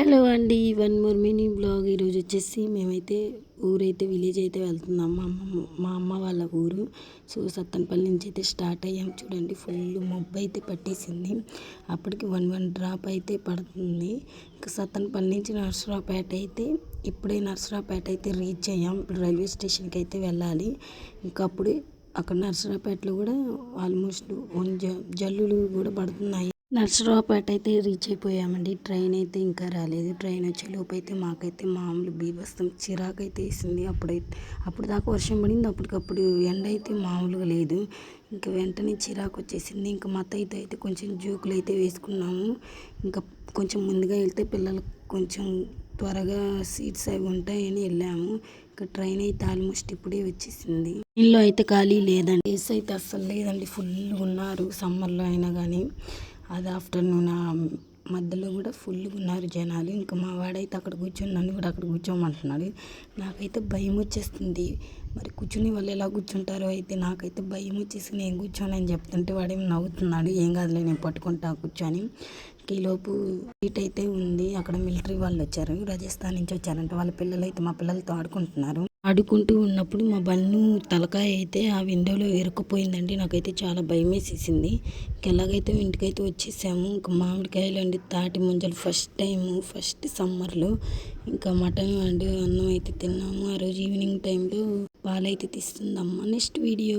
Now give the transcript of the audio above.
Hello అండి one more mini blog. ఈరోజు వచ్చేసి మేమైతే ఊరైతే విలేజ్ అయితే వెళ్తున్నాం. మా అమ్మ మా అమ్మ వాళ్ళ ఊరు. సో సత్తనపల్లి నుంచి అయితే స్టార్ట్ అయ్యాం. చూడండి ఫుల్ మబ్బు అయితే పట్టేసింది. అప్పటికి వన్ వన్ డ్రాప్ అయితే పడుతుంది. ఇంకా సత్తనపల్లి నుంచి నర్సరావుపేట అయితే ఇప్పుడే నర్సరావుపేట అయితే రీచ్ అయ్యాం. ఇప్పుడు రైల్వే స్టేషన్కి అయితే వెళ్ళాలి. ఇంకా అప్పుడే అక్కడ నర్సరావుపేటలో కూడా ఆల్మోస్ట్ జల్లులు కూడా పడుతున్నాయి. నర్సరావుపేట అయితే రీచ్ అయిపోయామండి. ట్రైన్ అయితే ఇంకా రాలేదు. ట్రైన్ వచ్చే లోపు అయితే మాకైతే మామూలు బీభత్సం చిరాకు అయితే వేసింది. అప్పుడైతే అప్పుడు దాకా వర్షం పడింది. అప్పటికప్పుడు ఎండ అయితే మామూలుగా లేదు. ఇంకా వెంటనే చిరాకు వచ్చేసింది. ఇంకా మా అయితే అయితే కొంచెం జోకులు అయితే వేసుకున్నాము. ఇంకా కొంచెం ముందుగా వెళ్తే పిల్లలకు కొంచెం త్వరగా సీట్స్ అవి ఉంటాయని వెళ్ళాము. ఇంకా ట్రైన్ అయితే ఆల్మోస్ట్ ఇప్పుడే వచ్చేసింది. ఇల్లు అయితే ఖాళీ లేదండి. ఎస్ అయితే అస్సలు లేదండి. ఫుల్ ఉన్నారు. సమ్మర్లో అయినా కానీ. అది ఆఫ్టర్నూన్ మధ్యలో కూడా ఫుల్గా ఉన్నారు జనాలు. ఇంకా మా వాడైతే అక్కడ కూర్చొని నన్ను కూడా అక్కడ కూర్చోమంటున్నాడు. నాకైతే భయం వచ్చేస్తుంది. మరి కూర్చుని వాళ్ళు ఎలా కూర్చుంటారో అయితే నాకైతే భయం వచ్చేసి నేను కూర్చొని అని చెప్తుంటే వాడేమి నవ్వుతున్నాడు. ఏం కాదులే నేను పట్టుకుంటా కూర్చొని. ఈలోపు సీట్ అయితే ఉంది. అక్కడ మిలిటరీ వాళ్ళు వచ్చారు. రాజస్థాన్ నుంచి వచ్చారంటే. వాళ్ళ పిల్లలు అయితే మా పిల్లలతో ఆడుకుంటున్నారు. ఆడుకుంటూ ఉన్నప్పుడు మా బన్ను తలకాయ అయితే ఆ విండోలో ఇరుక్కుపోయిందండి. నాకైతే చాలా భయం వేసేసింది ఎలాగైతే ఇంటికైతే వచ్చేసాము ఇంకా మామిడికాయలు అండి తాటి ముంజలు ఫస్ట్ టైము ఫస్ట్ సమ్మర్లో ఇంకా మటన్ అండ్ అన్నం అయితే తిన్నాము. ఆ రోజు ఈవినింగ్ టైంలో పాలైతే తీస్తుందమ్మా నెక్స్ట్ వీడియో.